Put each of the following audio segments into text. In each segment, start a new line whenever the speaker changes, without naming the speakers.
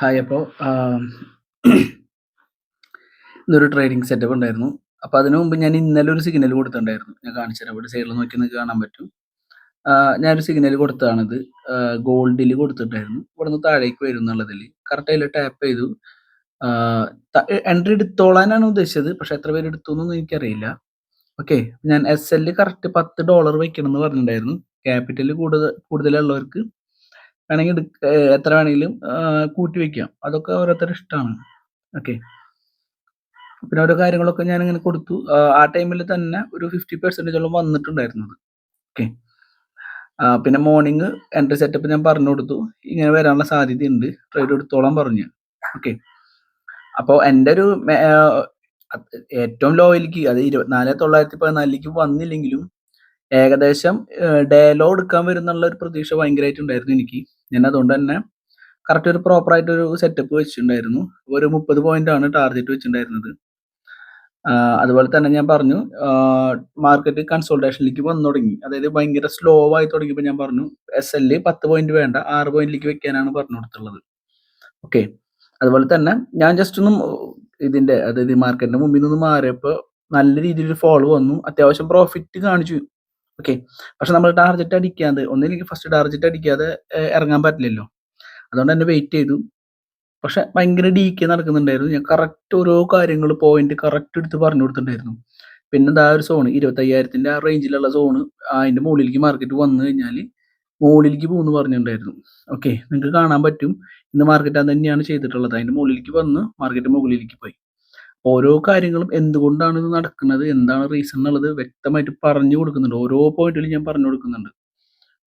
Hi അപ്പോൾ ഇന്നൊരു trading setup ഉണ്ടായിരുന്നു. അപ്പോൾ അതിനു മുമ്പ് ഞാൻ ഇന്നലെ ഒരു സിഗ്നൽ കൊടുത്തിട്ടുണ്ടായിരുന്നു. ഞാൻ കാണിച്ചു തരാം. ഇവിടെ സൈഡിൽ നോക്കി നിങ്ങൾക്ക് കാണാൻ പറ്റും. ഞാനൊരു സിഗ്നൽ കൊടുത്തതാണിത്. ഗോൾഡിൽ കൊടുത്തിട്ടായിരുന്നു ഇവിടെ നിന്ന് താഴേക്ക് വരും എന്നുള്ളതിൽ കറക്റ്റ് അതിൽ ടാപ്പ് ചെയ്തു. എൻട്രി എടുത്തോളാനാണ് ഉദ്ദേശിച്ചത്. പക്ഷെ എത്ര പേര് എടുത്തു എന്നൊന്നും എനിക്കറിയില്ല. ഓക്കെ ഞാൻ എസ് എല്ലിൽ കറക്റ്റ് പത്ത് ഡോളർ വെക്കണം എന്ന് പറഞ്ഞിട്ടുണ്ടായിരുന്നു. ക്യാപിറ്റൽ കൂടുതൽ കൂടുതലുള്ളവർക്ക് വേണമെങ്കിൽ എത്ര വേണമെങ്കിലും കൂട്ടി വെക്കാം. അതൊക്കെ ഓരോരുത്തരുടെ ഇഷ്ടമാണ് ഓക്കെ. പിന്നെ ഓരോ കാര്യങ്ങളൊക്കെ ഞാൻ ഇങ്ങനെ കൊടുത്തു. ആ ടൈമിൽ തന്നെ ഒരു 50% ഓളം വന്നിട്ടുണ്ടായിരുന്നത്. ഓക്കെ. പിന്നെ മോർണിംഗ് എൻട്രി സെറ്റപ്പ് ഞാൻ പറഞ്ഞു കൊടുത്തു. ഇങ്ങനെ വരാനുള്ള സാധ്യതയുണ്ട്. ട്രേഡ് എടുത്തോളാൻ പറഞ്ഞു. ഓക്കെ. അപ്പോൾ എന്റെ ഒരു ഏറ്റവും ലോയിലേക്ക് അത് ഇരുപത്തിനാല് തൊള്ളായിരത്തി പതിനാലിലേക്ക് വന്നില്ലെങ്കിലും ഏകദേശം ഡയലോഗ് എടുക്കാൻ വരുന്നുള്ള ഒരു പ്രതീക്ഷ ഭയങ്കരമായിട്ടുണ്ടായിരുന്നു എനിക്ക്. ഞാൻ അതുകൊണ്ട് തന്നെ കറക്റ്റ് ഒരു പ്രോപ്പർ ആയിട്ട് ഒരു സെറ്റപ്പ് വെച്ചിട്ടുണ്ടായിരുന്നു. ഒരു 30 പോയിന്റ് ആണ് ടാർഗറ്റ് വെച്ചിട്ടുണ്ടായിരുന്നത്. അതുപോലെ തന്നെ ഞാൻ പറഞ്ഞു മാർക്കറ്റ് കൺസോൾട്ടേഷനിലേക്ക് വന്നു തുടങ്ങി. അതായത് ഭയങ്കര സ്ലോ ആയി തുടങ്ങിയപ്പോൾ ഞാൻ പറഞ്ഞു എസ്എൽ 10 പോയിന്റ് വേണ്ട ആറ് പോയിന്റിലേക്ക് വെക്കാനാണ് പറഞ്ഞു കൊടുത്തുള്ളത്. ഓക്കെ. അതുപോലെ തന്നെ ഞാൻ ജസ്റ്റ് ഒന്നും ഇതിന്റെ അതായത് മാർക്കറ്റിന്റെ മുമ്പിൽ നിന്ന് മാറിയപ്പോൾ നല്ല രീതിയിൽ ഫോളോ വന്നു. അത്യാവശ്യം പ്രോഫിറ്റ് കാണിച്ചു. ഓക്കെ. പക്ഷെ നമ്മൾ ടാർജറ്റ് അടിക്കാതെ ഒന്നില്ലെങ്കിൽ ഫസ്റ്റ് ടാർജറ്റ് അടിക്കാതെ ഇറങ്ങാൻ പറ്റില്ലല്ലോ. അതുകൊണ്ട് തന്നെ വെയിറ്റ് ചെയ്തു. പക്ഷെ ഭയങ്കര ഡീകെ നടക്കുന്നുണ്ടായിരുന്നു. ഞാൻ കറക്റ്റ് ഓരോ കാര്യങ്ങൾ പോയിന്റ് കറക്റ്റ് എടുത്ത് പറഞ്ഞു കൊടുത്തിട്ടുണ്ടായിരുന്നു. പിന്നെ ദാ ഒരു സോൺ 25,000ന്റെ ആ റേഞ്ചിലുള്ള സോണ് അതിന്റെ മുകളിലേക്ക് മാർക്കറ്റ് വന്നു കഴിഞ്ഞാൽ മുകളിലേക്ക് പോകുമെന്ന് പറഞ്ഞിട്ടുണ്ടായിരുന്നു. ഓക്കെ. നിങ്ങൾക്ക് കാണാൻ പറ്റും. ഇന്ന് മാർക്കറ്റ് അത് തന്നെയാണ് ചെയ്തിട്ടുള്ളത്. അതിന്റെ മുകളിലേക്ക് വന്ന് മാർക്കറ്റ് മുകളിലേക്ക് പോയി. ഓരോ കാര്യങ്ങളും എന്തുകൊണ്ടാണ് ഇത് നടക്കുന്നത്, എന്താണ് റീസൺ എന്നുള്ളത് വ്യക്തമായിട്ട് പറഞ്ഞു കൊടുക്കുന്നുണ്ട്. ഓരോ പോയിന്റിലും ഞാൻ പറഞ്ഞു കൊടുക്കുന്നുണ്ട്.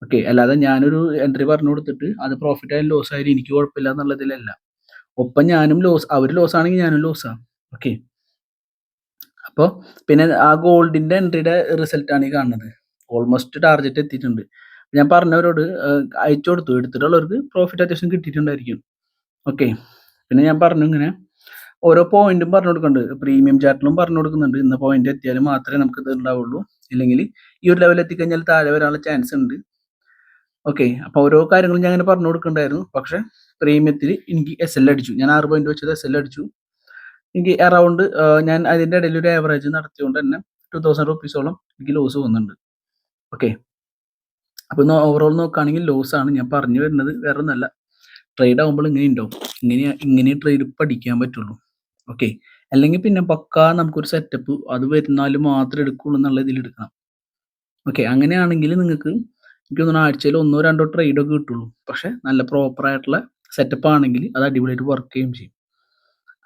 ഓക്കെ. അല്ലാതെ ഞാനൊരു എൻട്രി പറഞ്ഞു കൊടുത്തിട്ട് അത് പ്രോഫിറ്റ് ആയാലും ലോസ് ആയാലും എനിക്ക് കുഴപ്പമില്ല എന്നുള്ളതിലല്ല. ഒപ്പം ഞാനും ലോസ് അവർ ലോസ് ആണെങ്കിൽ ഞാനും ലോസാ. ഓക്കെ. അപ്പോൾ പിന്നെ ആ ഗോൾഡിന്റെ എൻട്രിയുടെ റിസൾട്ട് ആണ് ഈ കാണുന്നത്. ഓൾമോസ്റ്റ് ടാർഗറ്റ് എത്തിയിട്ടുണ്ട്. ഞാൻ പറഞ്ഞവരോട് അയച്ചു കൊടുത്തു. എടുത്തിട്ടുള്ളവർക്ക് പ്രോഫിറ്റ് അത്യാവശ്യം കിട്ടിയിട്ടുണ്ടായിരിക്കും. ഓക്കെ. പിന്നെ ഞാൻ പറഞ്ഞു ഇങ്ങനെ ഓരോ പോയിന്റും പറഞ്ഞു കൊടുക്കുന്നുണ്ട്. പ്രീമിയം ചാർട്ടിലും പറഞ്ഞു കൊടുക്കുന്നുണ്ട്. ഇന്ന പോയിന്റ് എത്തിയാൽ മാത്രമേ നമുക്ക് ഇത് ഉണ്ടാവുള്ളൂ. ഇല്ലെങ്കിൽ ഈ ഒരു ലെവൽ എത്തിക്കഴിഞ്ഞാൽ താഴെ വരാനുള്ള ചാൻസ് ഉണ്ട്. ഓക്കെ. അപ്പൊ ഓരോ കാര്യങ്ങളും ഞാൻ അങ്ങനെ പറഞ്ഞു കൊടുക്കുന്നുണ്ടായിരുന്നു. പക്ഷെ പ്രീമിയത്തിൽ എനിക്ക് എസ് എൽ അടിച്ചു. ഞാൻ ആറ് പോയിന്റ് വെച്ചത് എസ് എൽ അടിച്ചു. എനിക്ക് അറൗണ്ട് ഞാൻ അതിന്റെ ഇടയിൽ ഒരു ആവറേജ് നടത്തിയോണ്ട് തന്നെ 2000 റുപ്പീസോളം എനിക്ക് ലോസ് വന്നിട്ടുണ്ട്. ഓക്കെ. അപ്പൊ ഇന്ന് ഓവറോൾ നോക്കുകയാണെങ്കിൽ ലോസ് ആണ്. ഞാൻ പറഞ്ഞു വരുന്നത് വേറെ ഒന്നല്ല. ട്രേഡ് ആകുമ്പോൾ ഇങ്ങനെ ഉണ്ടാവും. ഇങ്ങനെ ഇങ്ങനെ ട്രേഡ് പഠിക്കാൻ പറ്റുള്ളൂ. ഓക്കെ. അല്ലെങ്കിൽ പിന്നെ പക്കാ നമുക്കൊരു സെറ്റപ്പ് അത് വരുന്നാലും മാത്രം എടുക്കുള്ളൂ എന്നുള്ള ഇതിൽ എടുക്കണം. ഓക്കെ. അങ്ങനെയാണെങ്കിൽ നിങ്ങൾക്ക് എനിക്ക് തോന്നുന്നു ആഴ്ചയിൽ ഒന്നോ രണ്ടോ ട്രേഡ് ഒക്കെ കിട്ടുള്ളൂ. പക്ഷെ നല്ല പ്രോപ്പർ ആയിട്ടുള്ള സെറ്റപ്പ് ആണെങ്കിൽ അത് അടിപൊളിയായിട്ട് വർക്ക് ചെയ്യുകയും ചെയ്യും.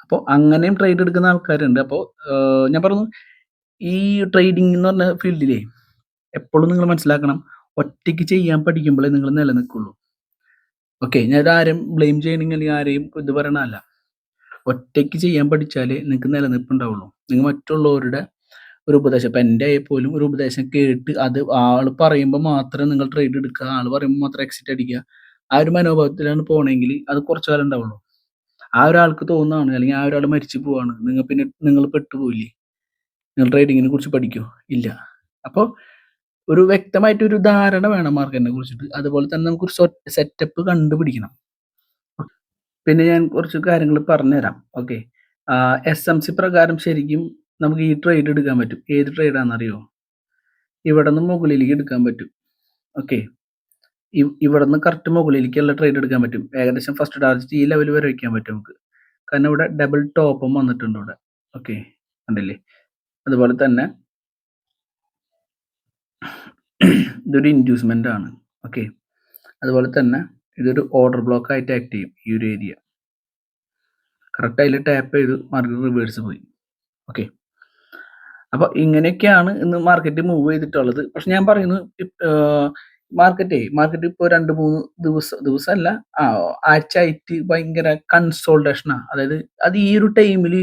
അപ്പോൾ അങ്ങനെയും ട്രേഡ് എടുക്കുന്ന ആൾക്കാരുണ്ട്. അപ്പോൾ ഞാൻ പറഞ്ഞു ഈ ട്രേഡിംഗ് എന്ന് പറഞ്ഞ ഫീൽഡിലേ എപ്പോഴും നിങ്ങൾ മനസ്സിലാക്കണം ഒറ്റയ്ക്ക് ചെയ്യാൻ പഠിക്കുമ്പോഴേ നിങ്ങൾ നിലനിൽക്കുള്ളൂ. ഓക്കെ. ഞാൻ ആരെയും ബ്ലെയിം ചെയ്യണമെങ്കിൽ ആരെയും ഇത് പറയണതല്ല. ഒറ്റയ്ക്ക് ചെയ്യാൻ പഠിച്ചാലേ നിങ്ങൾക്ക് നിലനിൽപ്പുണ്ടാവുള്ളൂ നിങ്ങൾ മറ്റുള്ളവരുടെ ഒരു ഉപദേശം ഇപ്പം എന്റെ ആയി പോലും ഒരു ഉപദേശം കേട്ട് അത് ആൾ പറയുമ്പോൾ മാത്രം നിങ്ങൾ ട്രേഡ് എടുക്കുക. ആൾ പറയുമ്പോൾ മാത്രം എക്സിറ്റ് അടിക്കുക. ആ ഒരു മനോഭാവത്തിലാണ് പോകണമെങ്കിൽ അത് കുറച്ചു കാലം ഉണ്ടാവുള്ളൂ. ആ ഒരാൾക്ക് തോന്നുകയാണ് അല്ലെങ്കിൽ ആ ഒരാൾ മരിച്ചു പോവാണ്. നിങ്ങൾ പിന്നെ നിങ്ങൾ പെട്ടുപോയില്ലേ? നിങ്ങൾ ട്രേഡിങ്ങിനെ കുറിച്ച് പഠിക്കുമോ? ഇല്ല. അപ്പോൾ ഒരു വ്യക്തമായിട്ട് ഒരു ധാരണ വേണം മാർക്കറ്റിനെ കുറിച്ചിട്ട്. അതുപോലെ തന്നെ നമുക്കൊരു സെറ്റപ്പ് കണ്ടുപിടിക്കണം. പിന്നെ ഞാൻ കുറച്ച് കാര്യങ്ങൾ പറഞ്ഞുതരാം. ഓക്കെ. എസ് എം സി പ്രകാരം ശരിക്കും നമുക്ക് ഈ ട്രേഡ് എടുക്കാൻ പറ്റും. ഏത് ട്രേഡാണെന്നറിയോ ആണെന്നറിയോ? നിന്ന് മുകളിലേക്ക് എടുക്കാൻ പറ്റും. ഓക്കെ. ഇവിടെ നിന്ന് കറക്റ്റ് മുകളിലേക്കുള്ള ട്രേഡ് എടുക്കാൻ പറ്റും. ഏകദേശം ഫസ്റ്റ് ടാർജറ്റ് ഈ ലെവൽ വരെ വയ്ക്കാൻ പറ്റും നമുക്ക്. കാരണം ഇവിടെ ഡബിൾ ടോപ്പും വന്നിട്ടുണ്ട് ഇവിടെ. ഓക്കെ. കണ്ടില്ലേ? അതുപോലെ തന്നെ ഇതൊരു ഇൻഡ്യൂസ്മെന്റ് ആണ്. ഓക്കെ. അതുപോലെ തന്നെ ഇതൊരു ഓർഡർ ബ്ലോക്ക് ആയിട്ട് ആക്ട് ചെയ്യും ഈ ഒരു ഏരിയ. കറക്റ്റ് അതിൽ ടാപ്പ് ചെയ്ത് മാർക്കറ്റ് റിവേഴ്സ് പോയി. ഓക്കെ. അപ്പൊ ഇങ്ങനെയൊക്കെയാണ് ഇന്ന് മാർക്കറ്റ് മൂവ് ചെയ്തിട്ടുള്ളത്. പക്ഷെ ഞാൻ പറയുന്നു മാർക്കറ്റേ മാർക്കറ്റ് ഇപ്പോൾ രണ്ട് മൂന്ന് ദിവസം ദിവസമല്ല ആ ആഴ്ചയായിട്ട് ഭയങ്കര കൺസോൾട്ടേഷനാണ് അതായത് അത് ഈ ഒരു ടൈമിൽ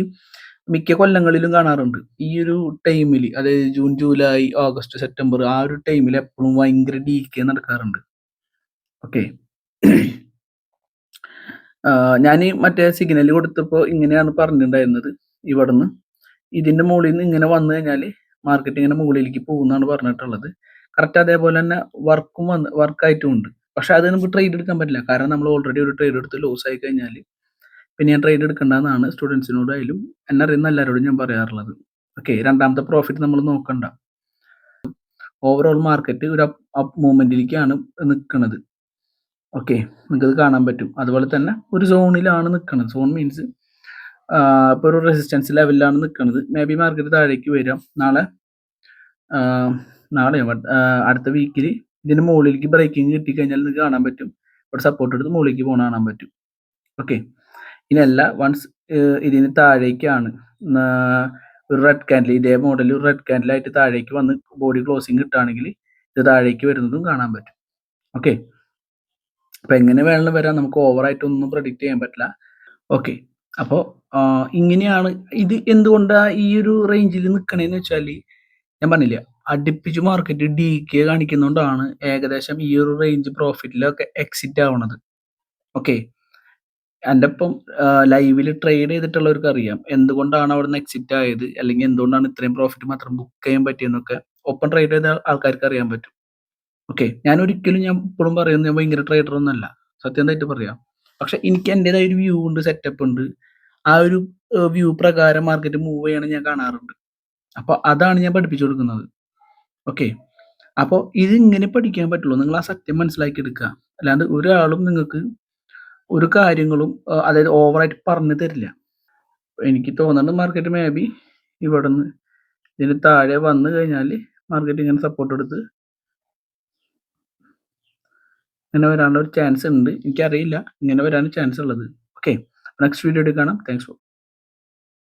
മിക്ക കൊല്ലങ്ങളിലും കാണാറുണ്ട്. ഈ ഒരു ടൈമിൽ അതായത് ജൂൺ, ജൂലൈ, ഓഗസ്റ്റ്, സെപ്റ്റംബർ ആ ഒരു ടൈമിൽ എപ്പോഴും ഭയങ്കര ഡീക്കേ നടക്കാറുണ്ട്. ഓക്കെ. ആഹ് ഈ മറ്റേ സിഗ്നൽ കൊടുത്തപ്പോൾ ഇങ്ങനെയാണ് പറഞ്ഞിട്ടുണ്ടായിരുന്നത്. ഇവിടുന്ന് ഇതിന്റെ മുകളിൽ നിന്ന് ഇങ്ങനെ വന്നു കഴിഞ്ഞാൽ മാർക്കറ്റ് ഇങ്ങനെ മുകളിലേക്ക് പോകുന്നതാണ് പറഞ്ഞിട്ടുള്ളത്. കറക്റ്റ് അതേപോലെ തന്നെ വർക്കും വന്ന് വർക്കായിട്ടും ഉണ്ട്. പക്ഷെ അത് നമുക്ക് ട്രേഡ് എടുക്കാൻ പറ്റില്ല. കാരണം നമ്മൾ ഓൾറെഡി ഒരു ട്രേഡ് എടുത്ത് ലോസ് ആയി കഴിഞ്ഞാൽ പിന്നെ ഞാൻ ട്രേഡ് എടുക്കേണ്ടതെന്നാണ് സ്റ്റുഡൻസിനോടായാലും എന്നെ അറിയുന്ന എല്ലാവരോടും ഞാൻ പറയാറുള്ളത് ഓക്കെ രണ്ടാമത്തെ പ്രോഫിറ്റ് നമ്മൾ നോക്കണ്ട ഓവറോൾ മാർക്കറ്റ് ഒരു അപ് മൂവ്മെന്റിലേക്കാണ് നിൽക്കുന്നത് ഓക്കെ നിങ്ങൾക്കത് കാണാൻ പറ്റും. അതുപോലെ തന്നെ ഒരു സോണിലാണ് നിൽക്കുന്നത് സോൺ മീൻസ് ഇപ്പോൾ ഒരു റെസിസ്റ്റൻസ് ലെവലിലാണ് നിൽക്കുന്നത് മേ ബി മാർക്കറ്റ് താഴേക്ക് വരാം. നാളെ നാളെ അടുത്ത വീക്കിൽ ഇതിന് മുകളിലേക്ക് ബ്രേക്കിംഗ് കിട്ടിക്കഴിഞ്ഞാൽ നിങ്ങൾക്ക് കാണാൻ പറ്റും. ഇവിടെ സപ്പോർട്ട് എടുത്ത് മുകളിലേക്ക് പോകണ കാണാൻ പറ്റും. ഓക്കെ ഇനല്ല വൺസ് ഇതിന് താഴേക്കാണ്. ഒരു റെഡ് ക്യാൻഡിൽ ഇതേ മോഡൽ ഒരു റെഡ് ക്യാൻഡിലായിട്ട് താഴേക്ക് വന്ന് ബോഡി ക്ലോസിങ് കിട്ടുകയാണെങ്കിൽ ഇത് താഴേക്ക് വരുന്നതും കാണാൻ പറ്റും. ഓക്കെ അപ്പൊ എങ്ങനെ വേണമെങ്കിലും വരാം. നമുക്ക് ഓവറായിട്ട് ഒന്നും പ്രഡിക്റ്റ് ചെയ്യാൻ പറ്റില്ല. ഓക്കെ അപ്പോൾ ഇങ്ങനെയാണ്. ഇത് എന്തുകൊണ്ടാണ് ഈ ഒരു റേഞ്ചിൽ നിൽക്കണേന്ന് വെച്ചാൽ ഞാൻ പറഞ്ഞില്ല അടുപ്പിച്ച് മാർക്കറ്റ് ഡി കെ കാണിക്കുന്നതുകൊണ്ടാണ് ഏകദേശം ഈ ഒരു റേഞ്ച് പ്രോഫിറ്റിലൊക്കെ എക്സിറ്റ് ആവണത്. ഓക്കെ എന്റെ ഒപ്പം ലൈവിൽ ട്രേഡ് ചെയ്തിട്ടുള്ളവർക്ക് അറിയാം എന്തുകൊണ്ടാണ് അവിടെ നിന്ന് എക്സിറ്റ് ആയത് അല്ലെങ്കിൽ എന്തുകൊണ്ടാണ് ഇത്രയും പ്രോഫിറ്റ് മാത്രം ബുക്ക് ചെയ്യാൻ പറ്റിയെന്നൊക്കെ. ഒപ്പം ട്രേഡ് ചെയ്ത ആൾക്കാർക്ക് അറിയാൻ പറ്റും. ഓക്കെ ഞാൻ ഒരിക്കലും ഞാൻ ഇപ്പോഴും പറയുന്നത് ഞാൻ ഭയങ്കര ട്രേഡർ ഒന്നല്ല സത്യം ആയിട്ട് പറയാം. പക്ഷെ എനിക്ക് എന്റെതായ ഒരു വ്യൂ ഉണ്ട് സെറ്റപ്പ് ഉണ്ട്. ആ ഒരു വ്യൂ പ്രകാരം മാർക്കറ്റ് മൂവ് ചെയ്യണം ഞാൻ കാണാറുണ്ട്. അപ്പോൾ അതാണ് ഞാൻ പഠിപ്പിച്ചു കൊടുക്കുന്നത്. ഓക്കെ അപ്പോൾ ഇതിങ്ങനെ പഠിക്കാൻ പറ്റുള്ളൂ. നിങ്ങൾ ആ സത്യം മനസ്സിലാക്കി എടുക്കുക അല്ലാണ്ട് ഒരാളും നിങ്ങൾക്ക് ഒരു കാര്യങ്ങളും അതായത് ഓവറായിട്ട് പറഞ്ഞു തരില്ല. എനിക്ക് തോന്നുന്നുണ്ട് മാർക്കറ്റ് മേ ബി ഇവിടെ നിന്ന് ഇതിന് താഴെ വന്നു കഴിഞ്ഞാൽ മാർക്കറ്റ് ഇങ്ങനെ സപ്പോർട്ട് എടുത്ത് ഇങ്ങനെ വരാനുള്ള ഒരു ചാൻസ് ഉണ്ട്. എനിക്കറിയില്ല. ഇങ്ങനെ വരാൻ ചാൻസ് ഉള്ളത്. ഓക്കെ നെക്സ്റ്റ് വീഡിയോ കാണാം. Thanks for